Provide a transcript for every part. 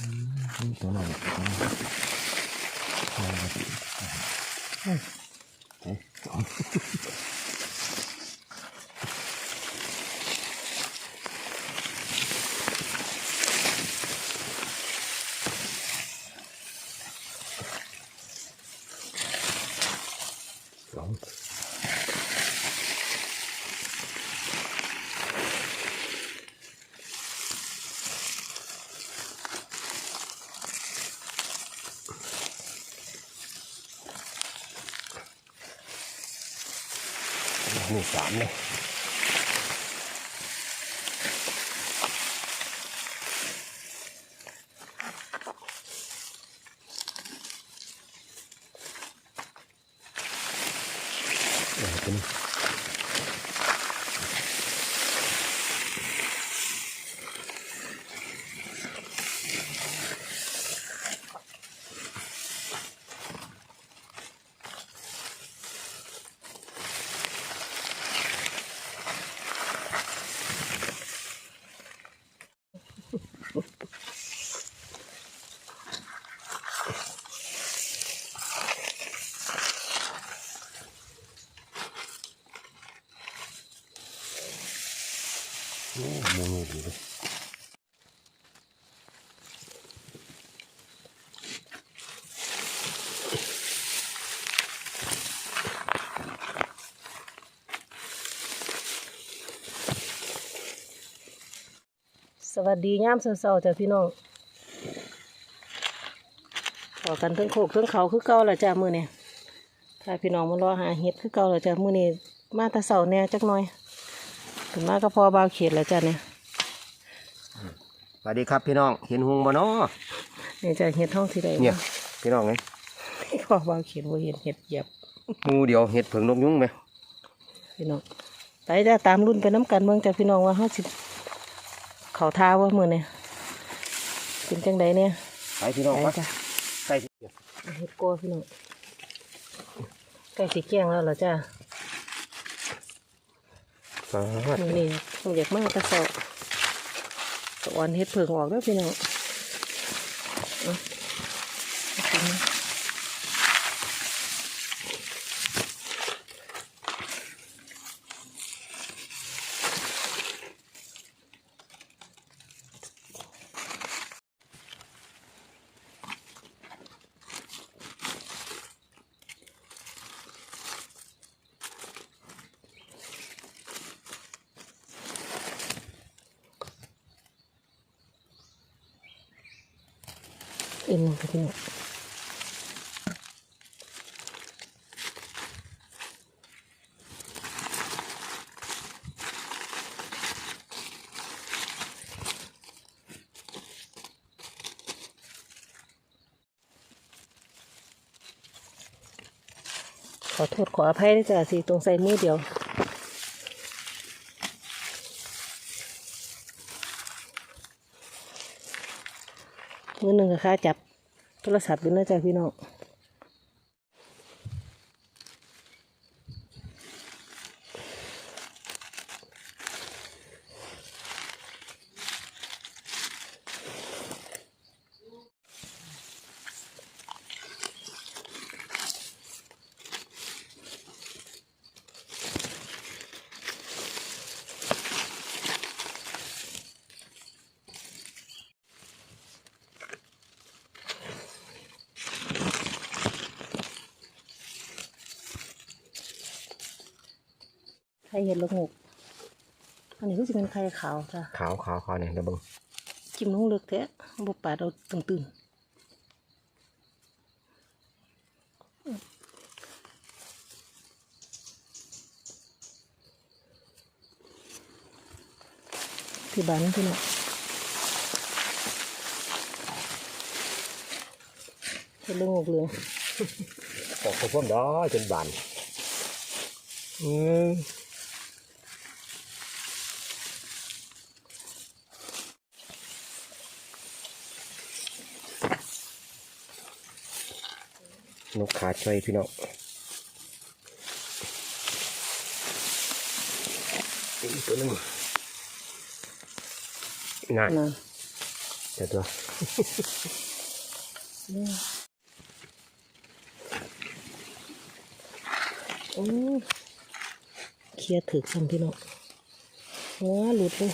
นี่ตัวหน่อยตัวหน่อยพอแล้วสิเอ้ยสอง นี่สามเนี่ย โมูงูดีเลยสวัสดีย่ามเช้าๆจ้ะพี่น้องขอกันทั้งโคกทั้งเขาคือเก่าละจ้ะมื้อนี้ถ้าพี่น้องมารอหาเห็ดคือเก่าละจ้ะมื้อนี้มาตะเสาแน่จักหน่อย ถึงมาก็พอบาวเขตแล้วจ้ะเนี่ยสวัสดีครับพี่น้องเห็นหุงบ่เนาะนี่จ้ะเห็ดท้องที่ใดเนี่ยพี่น้องไงพอบาวเขตบ่เห็นเห็ดเหยียบงูเดียวเห็ดเผิงนกยุงไหมพี่น้องไปจ้ะตามรุ่นไปน้ำกันเมืองจ้ะพี่น้องว่าเฮาสิเขาท้าว่ามื้อนี้เป็นจังใดเนี่ยไปพี่น้องไปครับจ้ะใส่เห็ดโก้พี่น้องใกล้สิแก้งแล้วเหรอจ้ะสา ธุนี่นี่ต้องอยากมากกระเสอบตะวันเฮ็ดเผิงออกแล้วพี่น้อง เอาเอากินนะเอ็นลงไปพี่น้องขอโทษขออภัยนะจ๊ะสิตรงใส่มือเดียว มือหนึ่งกับค่าจับโทรศัพท์อยู่นะจ๊ะพี่น้อง ข่เห็ดละงกอันนี้ก็จะเป็นไข่ขาวจ้ะขาวขาวขาวเนี่ยเดี๋ยวเบิ่งจิ้มลงเลือกแท้บุปผาเราตึงๆที่บ้านพี่น้องเห็ดละงกเหลืองออกกระพุ่มดอจนบานอืม นกขาช่วยพี่น้องอีกตัวหนึงนั่นนะแต่ตัวโอ้เคลียร์ถึกซ้ำพี่น้องหัวหลุดเลย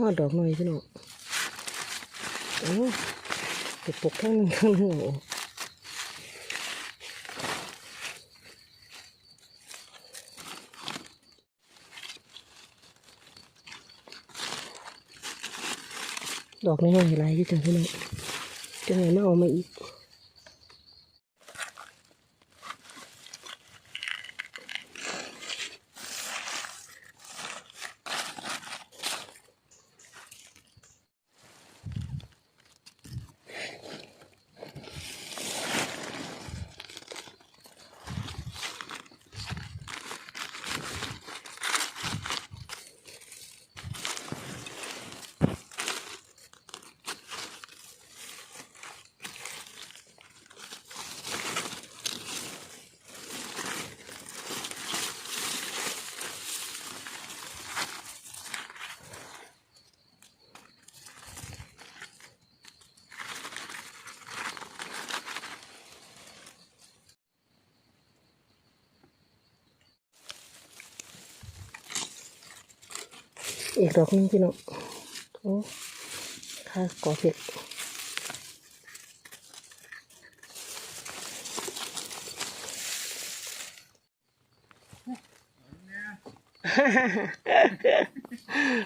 หอดดอกหน่อยพี่น้องโอ้เก็บปกข้างหนึงข้างหนึงโอาออกดอกน้อยๆหลายอยู่จังพี่น้องจังไงมาเอามาอีก อีกดอกหนึงพี่น้องโอ้ค่ากอเผ็ด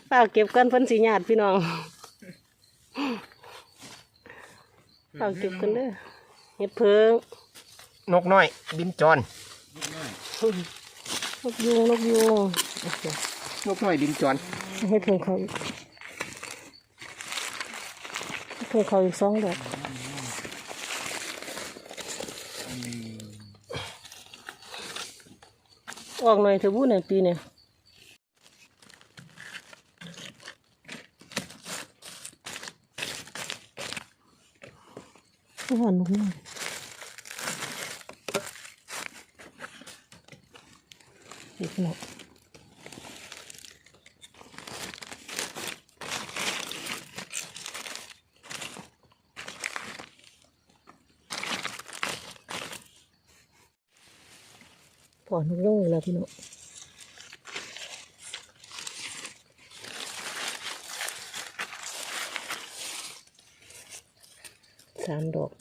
เปล่าเก็บกันเพิ่นสีหยาดพี่น้องเปล่าเก็บกันเด้อเห็ดเพิง นกน้อย บินจร นกยูงนกยูงนกน้อยบินจร เห็ดเพิงเขาอีกเห็ดเพิงเขาอีกสองดอกออกหน่อยเถอะบุ้นในปีเนี่ยหวานลูกนี่อีกหน่อย พอนุกย่งแล้วพี่น้องสามดอก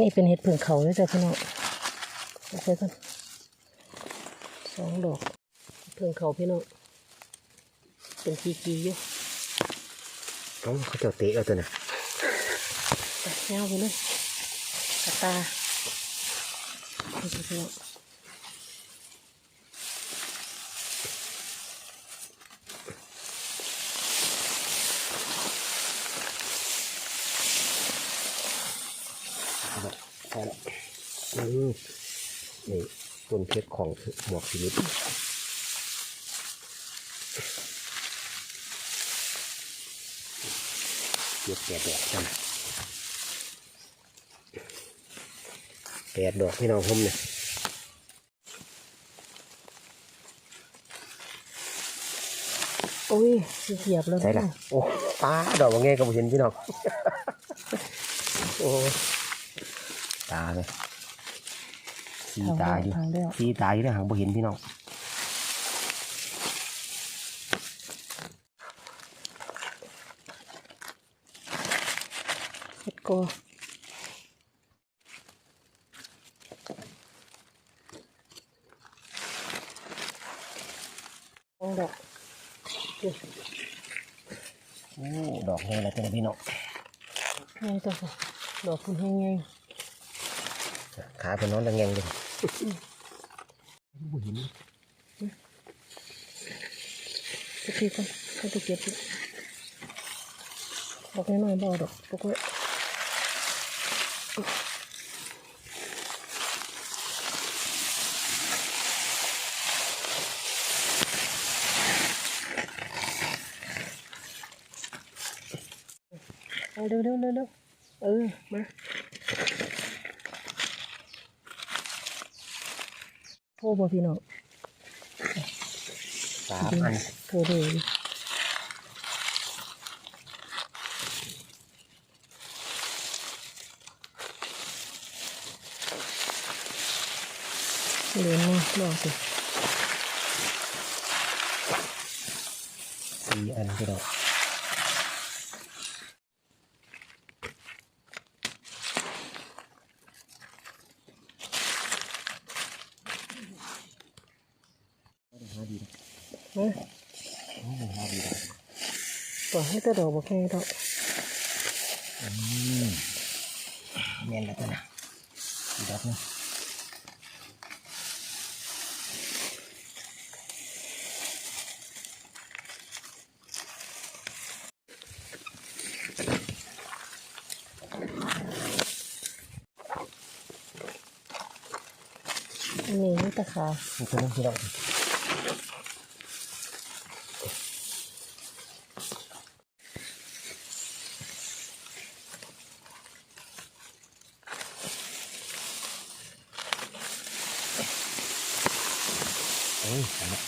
นี่เป็นเห็ดผือกเขาด้วยจ้ะพี่น้องเอาใส่กันสองดอกผือกเขาพี่น้องเป็นกีกีอยู่ เอ้าเขาเจ้าเตะเอาตัวน่ะไปแนวไปเลยกระตานี่จ้ะพี่น้องพอแล้วอืมนี่ต้นเพชรของหมวกชีวิต เก็บแปดดอกจ้ะแปดดอกพี่น้องผมเนี่ยโอ้ยเหยียบแล้วใช่ละโอ้ป้าดอกว่าไงก็บ่เห็นพี่น้องโอ้ตาเลยสีตาอยู่ทางแล้วสีตาอยู่ในหางบ่เห็นพี่น้อง เห็ดกอสองดอกเดี๋ยวโอ้ดอกไงแล้วจ้ะพี่น้องไงจ้ะค่ะดอกคุณให้ไงขาขาเป็นนอนตะแงงเลยบ่เห็นสักทีก่อนให้ไปเก็บอีกบอกน้อยๆบอกดอกปกติ เอาเร็วเร็วเร็วเร็วเออ มาโทรบ่พี่น้องสามอันโทรเลยเหลือนี่ลองสิสี่อันพี่น้องหาดีนะ นะปล่อยให้แต่ดอกบอกแค่ดอกอืมแม่นแล้วนะอีกดอกนึงอันนี้นี่ตะขานี่คือน้ำพี่น้องเอ้ยอันนี้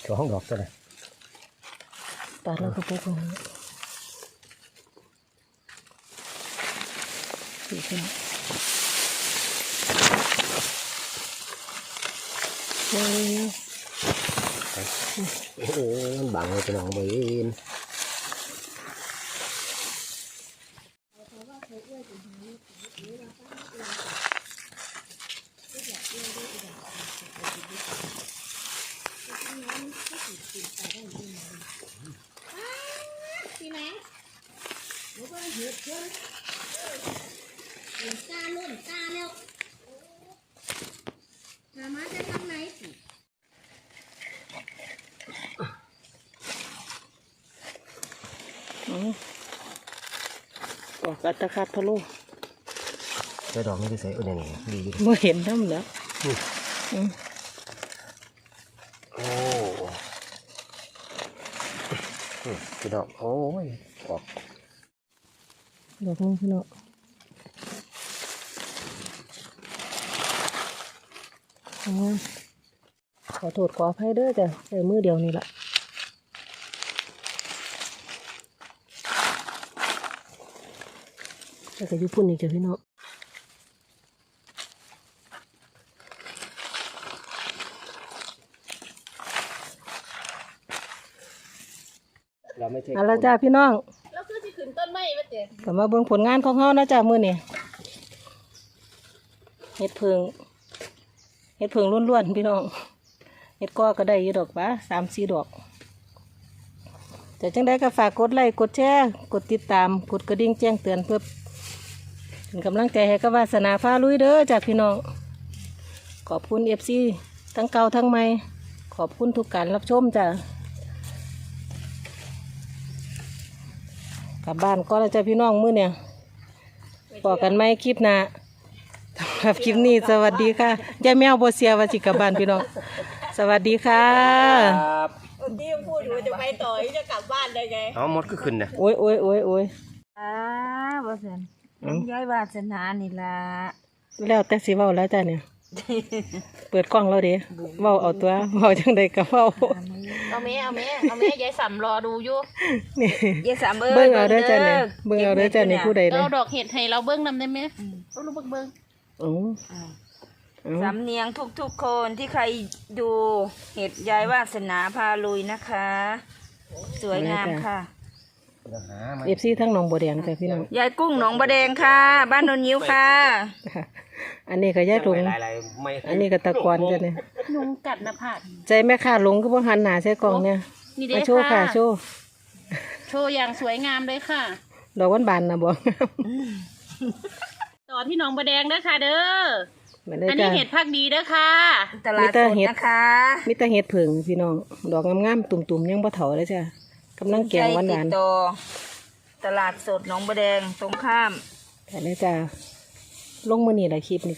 ส องเดี๋ยวห้องดอกตัวไหนตัดแล้วก็ปุ๊บลงสี่ขึ้นเร็วโอ้โหมันบังเลยพี่น้องเบ หนูก็เห็ดเพิ่นเห็นตาลุ่นตาแล้วถามมาจะทำไหนสิอืมออกอัตคัดทะลุได้ดอกนี้ไปใส่เออเนี่ยดีอยู่เมื่อเห็นน้ำแล้วอืมโอ้อืมพี่น้องโอ้ยออก ดอกนึงพี่น้องเอามาขอโทษขออภัยเด้อจ้ะใส่มือเดียวนี่ละแล้วก็อยุปุ่นอีกจ้ะพี่น้องเราไม่ใช่เอาละจ้าพี่น้องแล้วคือสิ ขึ้นต้นไม้มาเจ๊กลับมาเบิ่งผลงานของเฮานะจ้ามื้อนี้เฮ็ดเพิงเฮ็ดเพิงล้วนๆพี่น้องเฮ็ดก้อก็ได้อยู่ดอกบ้าสามสี่ดอกแต่จังได้ก็ฝากกดไลค์กดแชร์กดติดตามกดกระดิ่งแจ้งเตือนเพื่อเป็นกำลังใจให้กับวาสนาฟ้าลุยเด้อจ้าพี่น้องขอบคุณเอฟซีทั้งเก่าทั้งใหม่ขอบคุณทุกการรับชมจ้า ลับบ้านก็แล้วจ้าพี่น้องมื้อเนี่ยบอกกันไหมคลิปหน้าสำหรับคลิปนี้สวัสดีค่ะยายแมวโบเสียว่าสิกลับบ้านพี่น้องสวัสดีค่ะ ครับที่พูดอยู่ว่าจะไปต่อจะกลับบ้านได้ไงเอาหมดก็ขึ้นนะโอ้ยโอ้ยโอ้ยโอ้ยอ่าบ่สันย้อยวาสนานี่ล่ะแล้วแต่สิเว้าแล้วจ้ะเนี่ย เปิดกล้องแล้วเด้เว้าเอาตัวเว้าจังใดก็เว้า เอาแม่เอาแม่เอาแม่ยายสำรอดูอยู่นี่ยายสามเอ้ยเบิ่งเอาเด้อจ้ะเนี่ยเบิ่งเอาเด้อจ้ะนี่ผู้ใดเลเรายดอกเห็ดให้เราเบิ้งนำได้ไหมเอาลูกเบิ้งเบิ้งอ๋ออ่าอ๋อสำเนียงทุกๆคนที่ใครดูเห็ดยายวาสนาพาลุยนะคะ สวยงามค่ะเดี๋ยวหามาเอฟซีทั้งหนองบัวแดงจ้ะพี่น้องยายกุ้งหนองบะแดงค่ะ บ้านโนนยิ้วค่ะค่ะ อันนี้ก็ย่าถุงหลายๆไม่อันนี้ก็ตะกอนจ้ะเนี่ยยุงกัดหน้าผากใจแม่ค้าหลงก็บ่หันหน้าใส่กล่องเนี่ยนี่เด้มาโชว์ค่ะค่ะ โชว์โชว์อย่างสวยงามเลยค่ะ ดอกวันบานนะบ่ต่อที่หนองบัวแดงเด้อค่ะ เด้อมาเลยอันนี้จ้ะ เห็ดผักดีเด้อค่ะ ตลาดมีแต่สดเห็ดนะคะมีแต่เห็ดผึ่งพี่น้อง ดอกงามๆตุ่มๆยังบ่เฒ่าเลยจ้ะกำลังแกงหใจวาติดนต่อตลาดสดหนองบัวแดงตรงข้ามๆแต่เลยจ้ะ ลงมือนี้ล่ะคลิปนี้